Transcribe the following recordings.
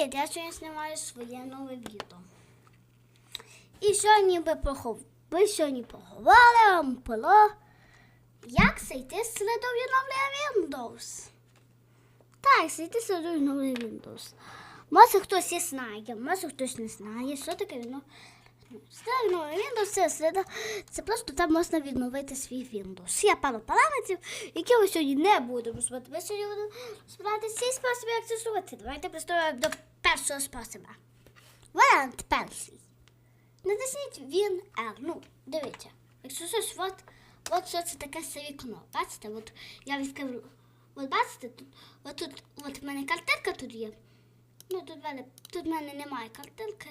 Привіт! Я сьогодні знімаю своє нове відео. І сьогодні ви похов... ви сьогодні вам про як зайти з середовиновлення Windows. Так, зайти з середовиновлення Windows. Може хтось і знає, може хтось не знає, що таке відно. Середовиновлення Windows це, середа... це просто там можна відновити свій Windows. Є пару параметрів, які ви сьогодні не будемо розбирати. Ми сьогодні будемо розбирати цей спосіб, як це зробити. Давайте приступаємо до першого способу. Варіант перший. Натисніть він R. Ну, дивіться. Якщо щось, от, от що це таке це вікно. Бачите, от я відкрив. От бачите, тут, от тут, от в мене картинка тут є. Ну, тут в мене, тут в мене немає картинки.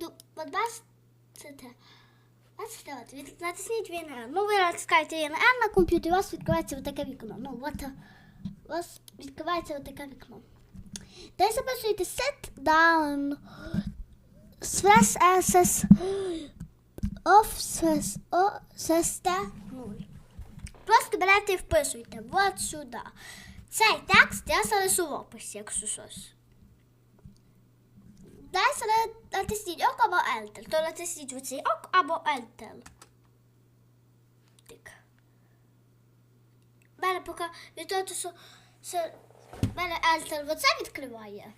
Ну, от бачите, бачите, от, від, натисніть він R. Ну, ви натискаєте він R на комп'ютері, у вас відкривається от таке вікно. Ну, от, у вас відкривається от таке вікно. Далі записуєте set down slash ss of o st 0. Просто берете і вписуйте от сюди. Цей текст я залишу в описі, якщо щось. Далі натисніть ок або Enter. То натисніть оцей ок або Enter. Так. Мене поки від що, що мене Enter оце відкриває.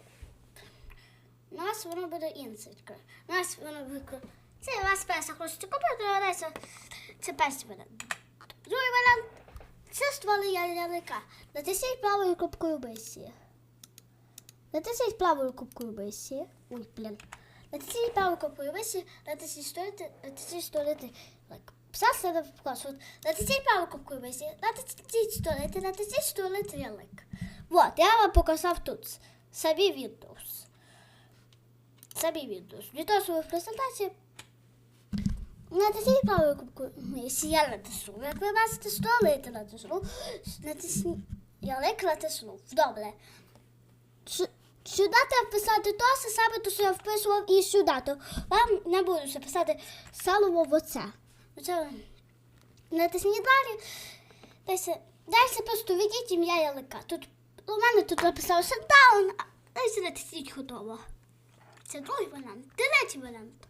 У нас воно буде інше відкриває. У нас воно викриває. Це у вас перша хочете купити, а далі це, це перший варіант. Другий варіант це створення ялика. Натисніть правою кнопкою миші. Натисніть правою кнопкою миші. Ой, блін. Натисніть правою кнопкою миші, натисніть створити, натисніть створити лайк. Все слідом вкладу. Натисніть правою кнопкою миші, натисніть створити, натисніть створити ялик. Вот, я вам показав тут. Самі Windows. Самі Windows. Щоб в презентації Натисніть правою кнопку миші, я натисну. Як ви бачите, столити натисну. Натисніть. Я лик натисну. Добре. Сюди треба вписати то все саме, то, що я вписував і сюди. То вам не буду ще писати сало в оце. Оце натисніть. Далі, далі просто введіть ім'я ялика. Тут у мене тут написалося даун, а далі натисніть готово. Це другий варіант. Третій варіант.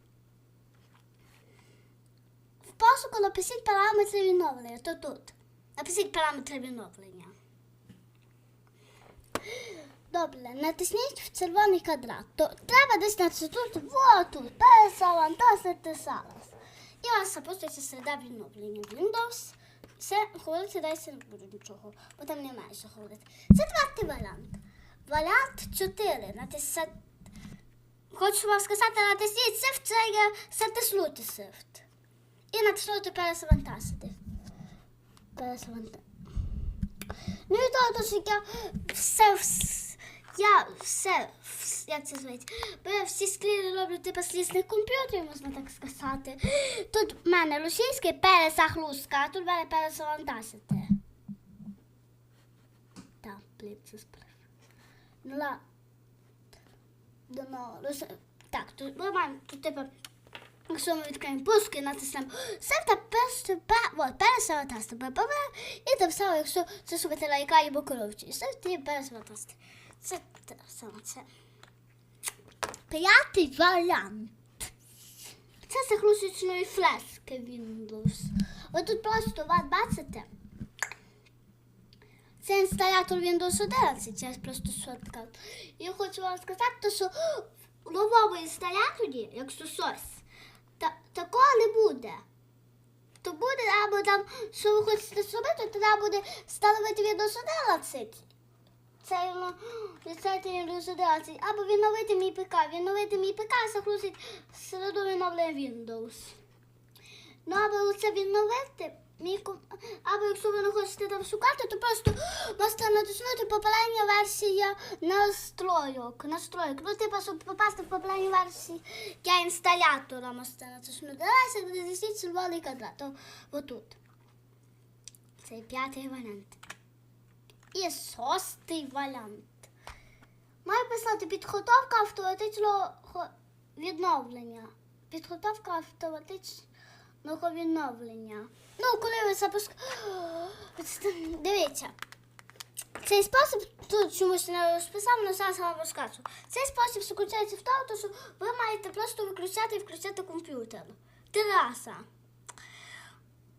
В пошуку напишіть параметри відновлення, то тут. Напишіть параметри відновлення. Добре, натисніть в червоний квадрат. То треба десь натиснути вот тут, пересавантасити зараз. І у вас запуститься середа відновлення Windows. Все, говорити далі не буде нічого, бо там немає що говорити. Це третій варіант. Варіант 4. Натисати. Хочу вам сказати, натисніть Shift, це є затиснути Shift. І натиснути перезавантажити. Перезавантажити. Ну і то, що я все, вс- я все, вс- як це звуть, бо я всі скріни роблю типу слізних комп'ютерів, можна так сказати. Тут в мене російський перезагрузка, а тут в мене пересавантасити. Так, блін, це справа. Ну ладно. Ну, так, тут нормально, тут типу, якщо ми відкриємо пуск і натиснемо все та перше, от, пересавантасти, і там саме, якщо це шукати лайка і коровчі, все ти пересавантасти. Це саме. П'ятий варіант. Це загрузочної флешки Windows. Ви тут просто от бачите. Це інсталятор Windows 11, я просто шорткат. І я хочу вам сказати, що в новому інсталяторі, якщо щось, та, такого не буде. То буде, або там, що ви хочете зробити, то треба буде встановити Windows 11. Це відсети Windows 11. Або відновити мій ПК. Відновити мій ПК загрузить середу відновлення Windows. Ну, або це відновити, мій ком- або якщо ви не хочете там шукати, то просто можете натиснути попередня версія настройок. Настройок. Ну, типу, щоб попасти в попередню версію для інсталятора можете натиснути. Давайте натисніть червоний квадрат. Отут. Це п'ятий варіант. І шостий варіант. Маю писати підготовка автоматичного відновлення. Підготовка автоматичного відновлення. Ну, коли ви запускаєте. Дивіться. Цей спосіб тут чомусь не розписав, але зараз вам розкажу. Цей спосіб заключається в тому, що ви маєте просто виключати і включати комп'ютер. Рази.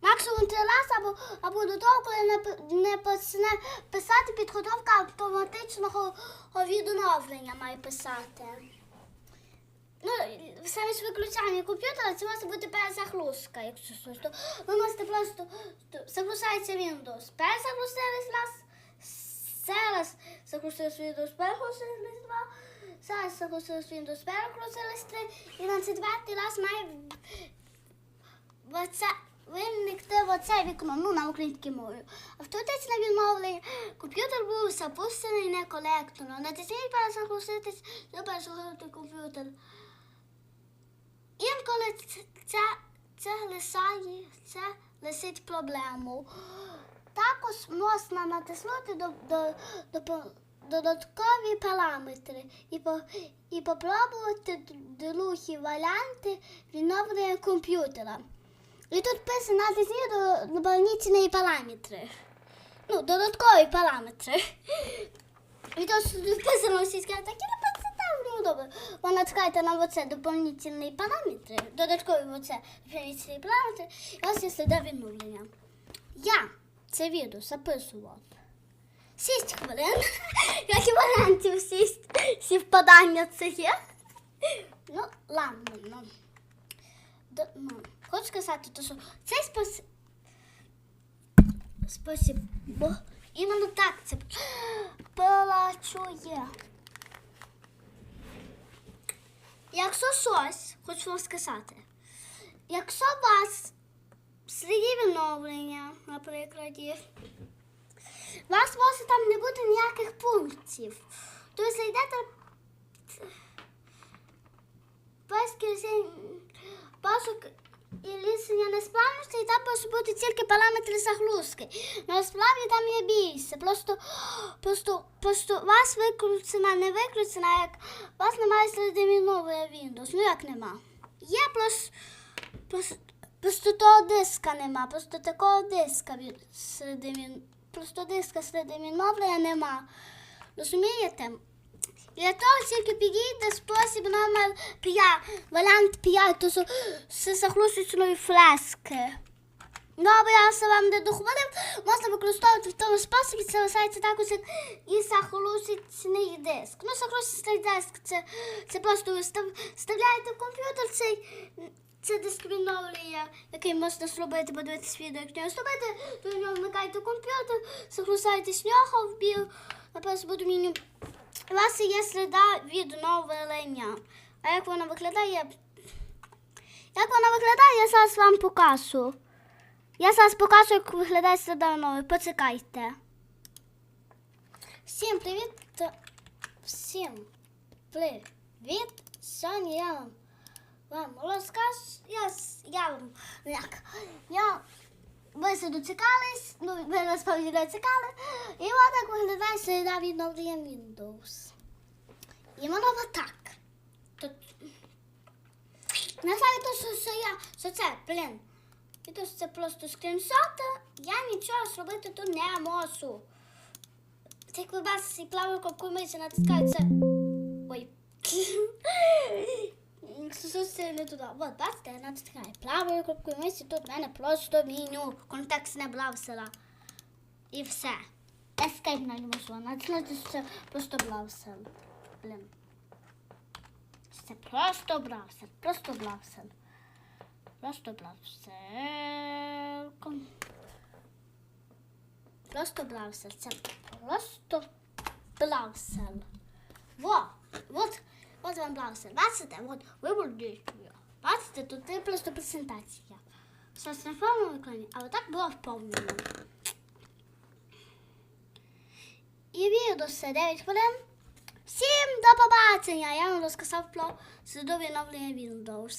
Максимум три рази або, або до того, коли не, не почне писати підготовка автоматичного відновлення має писати. Ну, саме з виключання комп'ютера це може бути перезагрузка, якщо щось. То ви можете просто то загрузається Windows. Перезагрузились раз, зараз загрузились Windows, перегрузились два, зараз загрузились Windows, перегрузились три, і на четвертий раз має оце, виникти в оце вікно, ну на українській мові. Автоматичне відновлення. Комп'ютер був запущений некоректно. Натисніть перезагрузитись, не перезагрузити комп'ютер. Інколи це, це, лишає, це лишить проблему. Також можна натиснути до, до, до, додаткові параметри і, по, і попробувати другі варіанти відновлення комп'ютера. І тут пише натисніть до доповнительні параметри. Ну, додаткові параметри. І тут писано російська, так і не прочитав, ну добре. Ви натискаєте на оце доповнительні параметри, додаткові оце доповнительні параметри, і вас є сліда відновлення. Я це відео записував. 6 хвилин. Як і варіантів 6 співпадання це є. Ну, ладно, ну. Ну. Хочу сказати, то, що цей спосіб, спосіб, бо іменно так це працює. Якщо щось, хочу вам сказати, якщо у вас сліді відновлення, наприклад, у вас може там не бути ніяких пунктів, то ви зайдете воскресінь, пошук і лісення несправності, і там може бути тільки параметри загрузки. Насправді там є більше. Просто, просто, просто вас викручена, не викручена, як вас немає середини Windows. Ну як нема? Є просто, просто, того диска нема, просто такого диска середини, просто диска середини нема. Розумієте? Для того тільки підійде спосіб номер 5, варіант 5, то з загрузочної флески. Добре, я все вам не дохвалив, можна використовувати в тому способі, це вважається також як і загрузочний диск. Ну, загрузочний диск це, це просто ви вставляєте в комп'ютер цей, це диск який можна зробити, подивитися відео, як нього зробити, то в нього вмикаєте комп'ютер, загрузаєте нього в біл, наприклад, буду меню. У вас є сліда відновлення. А як вона виглядає? Як вона виглядає, я зараз вам покажу. Я зараз покажу, як виглядає сліда відновлення. Почекайте. Всім привіт. Всім привіт. Сьогодні я вам, вам розкажу. Я, я вам як. Я ви се доцікались, ну ви насправді доцікали. І от так виглядає середа відновлення Windows. І воно отак. Тут. Знаю, то, що, що я, що це, блін. І то, що це просто скріншоти, я нічого зробити тут не можу. Як ви бачите, і плаваю кнопку миші натискаю. Ой. Що не туди. От, бачите, я натискаю. Правою кнопкою миші тут в мене просто меню. Контекст не браузера. І все. Escape на ньому можу. Натиснути що це просто браузер. Блін. Це просто браузер. Просто браузер. Просто браузер. Просто браузер. Це просто браузер. Во, от, от вам браузер. Бачите, от вибор дійствує. Бачите, тут є просто презентація. Зараз на повному екрані, але так було в повному. І відео все 9 хвилин. Всім до побачення! Я вам розказав про судові новлення Windows.